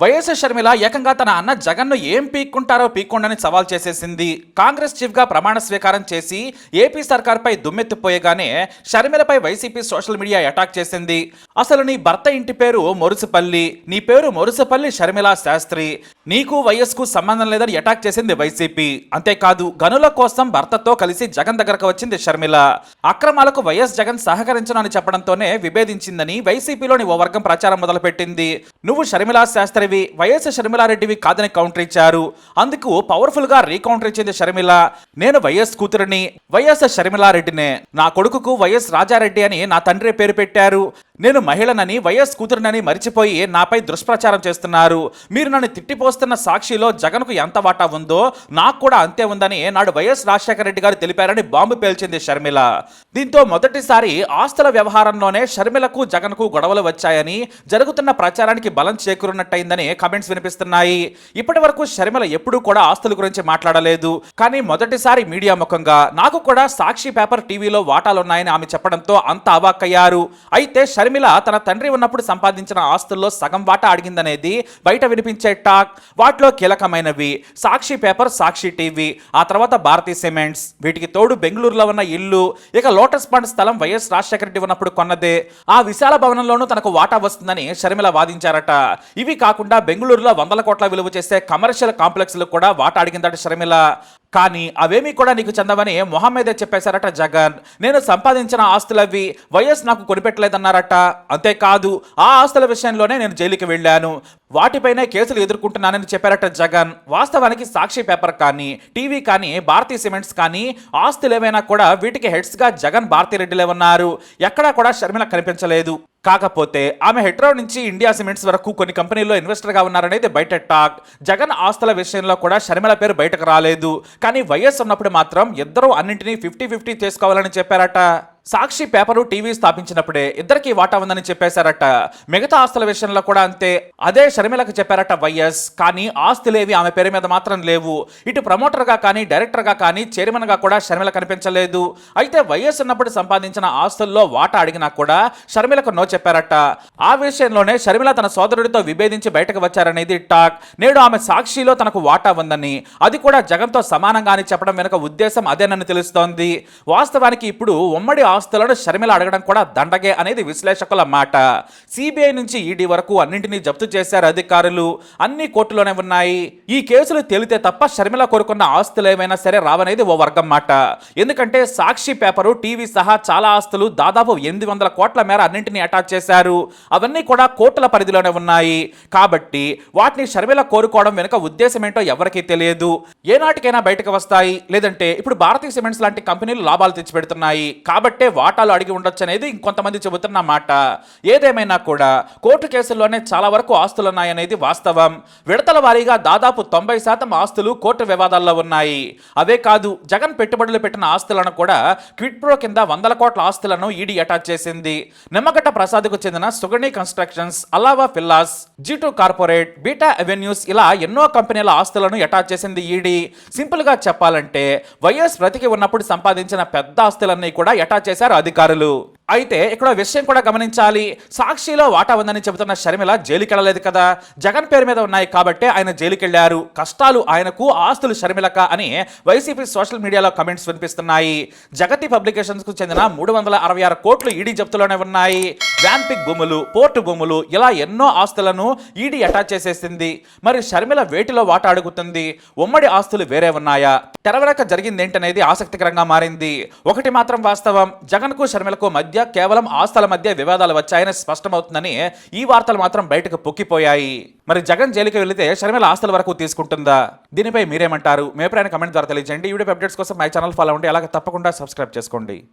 YS Sharmila ఏకంగా తన అన్న జగన్ను ఏం పీక్కుంటారో పీక్కుండని సవాల్ చేసేసింది. కాంగ్రెస్ చీఫ్గా ప్రమాణ స్వీకారం చేసి ఏపీ సర్కార్పై దుమ్మెత్తిపోయగానే షర్మిలపై వైసీపీ సోషల్ మీడియా అటాక్ చేసింది. అసలు నీ భర్త ఇంటి పేరు మొరుసుపల్లి నీ పేరు మొరుసుపల్లి షర్మిల శాస్త్రి. నీకు వైఎస్కు సంబంధం లేదని అటాక్ చేసింది వైసీపీ. అంతేకాదు గనుల కోసం భర్తతో కలిసి జగన్ దగ్గరకు వచ్చింది షర్మిల. అక్రమాలకు వైఎస్ జగన్ సహకరించను అని చెప్పడంతోనే విభేదించిందని వైసీపీలోని ఓ వర్గం ప్రచారం మొదలుపెట్టింది. నువ్వు షర్మిలా శాస్త్రి శాస్త్రివి వైఎస్ షర్మిలారెడ్డివి కాదని కౌంటర్ ఇచ్చారు. అందుకు పవర్ఫుల్గా రీకౌంటర్ ఇచ్చింది షర్మిల నేను వైఎస్ కూతురిని వైఎస్ షర్మిలారెడ్డినే నా కొడుకుకు వైఎస్ రాజారెడ్డి అని నా తండ్రి పేరు పెట్టారు. నేను మహిళనని వైఎస్ కూతురునని మరిచిపోయి నాపై దుష్ప్రచారం చేస్తున్నారు. మీరు నన్ను తిట్టిపోస్తున్న సాక్షిలో జగన్కు ఎంత వాటా ఉందో నాకు కూడా అంతే ఉందని నాడు వైఎస్ రాజశేఖర రెడ్డి గారు తెలిపారని బాంబు పేల్చింది షర్మిల. దీంతో మొదటిసారి ఆస్తుల వ్యవహారంలోనే షర్మిలకు జగన్కు గొడవలు వచ్చాయని జరుగుతున్న ప్రచారానికి బలం చేకూరున్నట్టయిందని కామెంట్స్ వినిపిస్తున్నాయి. ఇప్పటి వరకు షర్మిల ఎప్పుడూ కూడా ఆస్తుల గురించి మాట్లాడలేదు. కానీ మొదటిసారి మీడియా ముఖంగా నాకు కూడా సాక్షి పేపర్ టీవీలో వాటాలున్నాయని ఆమె చెప్పడంతో అంత అవాక్కయ్యారు. అయితే షర్మిల తన తండ్రి ఉన్నప్పుడు సంపాదించిన ఆస్తుల్లో సగం వాటా అడిగిందనేది బయట వినిపించే టాక్ వాటిలో కీలకమైనవి. సాక్షి పేపర్ సాక్షి టీవీ ఆ తర్వాత భారతీ సిమెంట్స్. వీటికి తోడు బెంగళూరులో ఉన్న ఇల్లు. ఇక లోటస్ పండ్ స్థలం వైఎస్ రాజశేఖర రెడ్డి ఉన్నప్పుడు కొన్నదే. ఆ విశాల భవనంలోనూ తనకు వాటా వస్తుందని షర్మిల వాదించారట. ఇవి కాకుండా బెంగళూరులో వందల కోట్ల విలువ చేసే కమర్షియల్ కాంప్లెక్స్లు కూడా వాటా అడిగిందట షర్మిల. కానీ అవేమీ కూడా నీకు చెందవని మొహమ్మదే చెప్పేశారట జగన్. నేను సంపాదించిన ఆస్తులవి వైఎస్ నాకు కొనిపెట్టలేదన్నారట. అంతేకాదు ఆ ఆస్తుల విషయంలోనే నేను జైలుకి వెళ్ళాను. వాటిపైనే కేసులు ఎదుర్కొంటున్నానని చెప్పారట జగన్. వాస్తవానికి సాక్షి పేపర్ కానీ టీవీ కానీ భారతీ సిమెంట్స్ కానీ ఆస్తులు ఏమైనా కూడా వీటికి హెడ్స్గా జగన్ భారతీరెడ్డిలే ఉన్నారు. ఎక్కడా కూడా షర్మిల కనిపించలేదు. కాకపోతే ఆమె హెట్రో నుంచి ఇండియా సిమెంట్స్ వరకు కొన్ని కంపెనీల్లో ఇన్వెస్టర్గా ఉన్నారనేది బయట టాక్. జగన్ ఆస్తుల విషయంలో కూడా షర్మిల పేరు బయటకు రాలేదు. కానీ వైఎస్ ఉన్నప్పుడు మాత్రం ఇద్దరూ అన్నింటినీ ఫిఫ్టీ ఫిఫ్టీ చేసుకోవాలని చెప్పారట. సాక్షి పేపరు టీవీ స్థాపించినప్పుడే ఇద్దరికి వాటా ఉందని చెప్పేశారట. మిగతా ఆస్తుల విషయంలో కూడా అంతే. అదే షర్మిలకు చెప్పారట వైఎస్. కానీ ఆస్తులేవి ఆమె పేరు మీద మాత్రం లేవు. ఇటు ప్రమోటర్గా కానీ డైరెక్టర్గా కానీ చైర్మన్గా కూడా షర్మిల కనిపించలేదు. అయితే వైఎస్ ఉన్నప్పుడు సంపాదించిన ఆస్తుల్లో వాటా అడిగినా కూడా షర్మిలకు నో చెప్పారట. ఆ విషయంలోనే షర్మిల తన సోదరుడితో విభేదించి బయటకు వచ్చారనేది టాక్. నేడు ఆమె సాక్షిలో తనకు వాటా ఉందని అది కూడా జగన్తో సమానంగా అని చెప్పడం వెనుక ఉద్దేశం అదేనని తెలుస్తోంది. వాస్తవానికి ఇప్పుడు ఉమ్మడి ఆస్తులను షర్మిల అడగడం కూడా దండగే అనేది విశ్లేషకుల మాట. సిబిఐ నుంచి ఈడీ వరకు అన్నింటినీ జప్తు చేశారు అధికారులు. అన్ని కోర్టులోనే ఉన్నాయి. ఈ కేసులు తేలితే తప్ప షర్మిల కోరుకున్న ఆస్తులు ఏమైనా సరే రావనేది ఓ వర్గం మాట. ఎందుకంటే సాక్షి పేపరు టీవీ సహా చాలా ఆస్తులు దాదాపు ఎనిమిది వందల కోట్ల మేర అన్నింటినీ అటాచ్ చేశారు. అవన్నీ కూడా కోర్టుల పరిధిలోనే ఉన్నాయి. కాబట్టి వాటిని షర్మిల కోరుకోవడం వెనుక ఉద్దేశం ఏంటో ఎవరికీ తెలియదు. ఏనాటికైనా బయటకు వస్తాయి. లేదంటే ఇప్పుడు భారతీయ సిమెంట్స్ లాంటి కంపెనీలు లాభాలు తెచ్చిపెడుతున్నాయి. కాబట్టి వాటాలు అడిగి ఉండొచ్చు అనేది ఇంకొంతమంది చెబుతున్న మాట. ఏదేమైనా కూడా కోర్టు కేసుల్లోనే చాలా వరకు ఆస్తులు ఉన్నాయనేది వాస్తవం. విడతల వారీగా దాదాపు తొంభై శాతం ఆస్తులు కోర్టు వివాదాల్లో ఉన్నాయి. అవే కాదు జగన్ పెట్టుబడులు పెట్టిన ఆస్తులను కూడా క్విట్ ప్రో కింద వందల కోట్ల ఆస్తులను ఈడీ అటాచ్ చేసింది. నిమ్మగడ్డ ప్రసాద్కు చెందిన సుగణి కన్స్ట్రక్షన్స్ అలావా ఫిల్లాస్ G two corporate beta avenues ఇలా ఎన్నో కంపెనీల ఆస్తులను అటాచ్ చేసింది ఈడీ. సింపుల్గా చెప్పాలంటే వైఎస్ బ్రతికి ఉన్నప్పుడు సంపాదించిన పెద్ద ఆస్తులన్నీ కూడా అటాచ్ చేశారు అధికారులు అయితే ఇక్కడ విషయం కూడా గమనించాలి. సాక్షిలో వాటా ఉందని చెబుతున్న షర్మిల జైలుకి వెళ్ళలేదు కదా. జగన్ పేరు మీద ఉన్నాయి కాబట్టి ఆయన జైలుకి వెళ్ళారు కష్టాలు ఆయనకు ఆస్తులు షర్మిలక అని వైసీపీ సోషల్ మీడియాలో కమెంట్స్ వినిపిస్తున్నాయి. జగతి పబ్లికేషన్స్కు చెందిన మూడు వందల అరవై ఆరు కోట్లు ఈడీ జప్తులోనే ఉన్నాయి. వ్యాంపిక్ భూములు పోర్టు భూములు ఇలా ఎన్నో ఆస్తులను ఈడీ అటాచ్ చేసేసింది. మరి షర్మిల వేటిలో వాటా అడుగుతుంది? ఉమ్మడి ఆస్తులు వేరే ఉన్నాయా? తెరవరక జరిగింది ఏంటనేది ఆసక్తికరంగా మారింది. ఒకటి మాత్రం వాస్తవం జగన్కు షర్మిలకు మధ్య కేవలం ఆస్తుల మధ్య వివాదాలు వచ్చాయని స్పష్టమవుతుందని ఈ వార్తలు మాత్రం బయటకు పొక్కిపోయాయి. మరి జగన్ జైలుకి వెళితే షర్మిల ఆస్తుల వరకు తీసుకుంటుందా? దీనిపై మీరేమంటారు? మీ అభిప్రాయాన్ని కమెంట్ ద్వారా తెలియజేయండి. ఈ వీడియో అప్డేట్స్ కోసం మై ఛానల్ ఫాలో అవ్వండి. అలాగే తప్పకుండా సబ్స్క్రైబ్ చేసుకోండి.